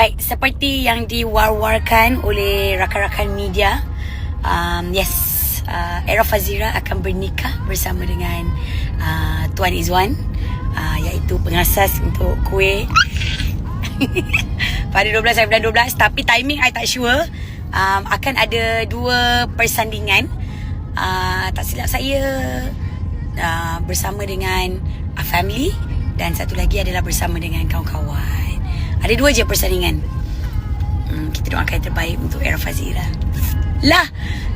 Baik, seperti yang diwar-warkan oleh rakan-rakan media, um, yes, uh, Era Fazira akan bernikah bersama dengan uh, Tuan Izwan, uh, iaitu pengasas untuk kuih pada 12 hari bulan 12. Tapi timing I tak sure. Um, akan ada dua persandingan. Uh, tak silap saya uh, bersama dengan a family dan satu lagi adalah bersama dengan kawan-kawan. Ada dua je persandingan. Hmm, kita doakan yang terbaik untuk Era Fazira. Lah,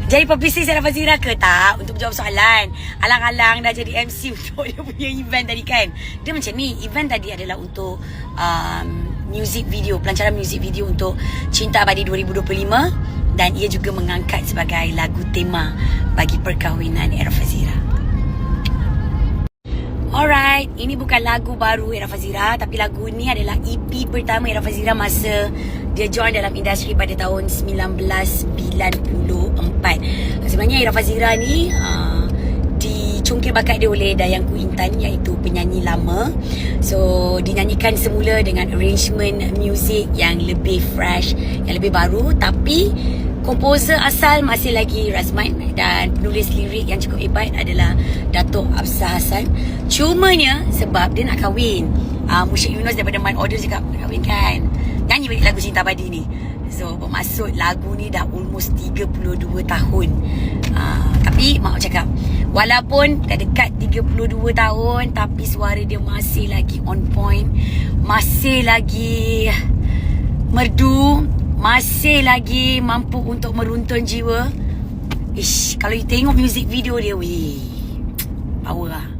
jadi publicist Era Fazira ke tak? Untuk menjawab soalan. Alang-alang dah jadi MC untuk dia punya event tadi kan. Dia macam ni, event tadi adalah untuk um, music video, pelancaran music video untuk Cinta Abadi 2025 dan ia juga mengangkat sebagai lagu tema bagi perkahwinan Era Fazira. Alright, ini bukan lagu baru Era Fazira tapi lagu ni adalah EP pertama Era Fazira masa dia join dalam industri pada tahun 1994. Sebenarnya Era Fazira ni uh, dicungkil bakat dia oleh Dayangku Intan iaitu penyanyi lama. So, dinyanyikan semula dengan arrangement music yang lebih fresh, yang lebih baru tapi Komposer asal masih lagi Razman dan penulis lirik yang cukup hebat adalah Datuk Absah Hassan. Cumanya sebab dia nak kahwin. Uh, Musyik Yunus daripada Mind Order cakap nak kahwin kan. Nyanyi balik lagu Cinta Abadi ni. So bermaksud lagu ni dah almost 32 tahun. Uh, tapi mak cakap walaupun dah dekat 32 tahun tapi suara dia masih lagi on point. Masih lagi merdu masih lagi mampu untuk meruntun jiwa. Ish, kalau you tengok music video dia, weh, power lah.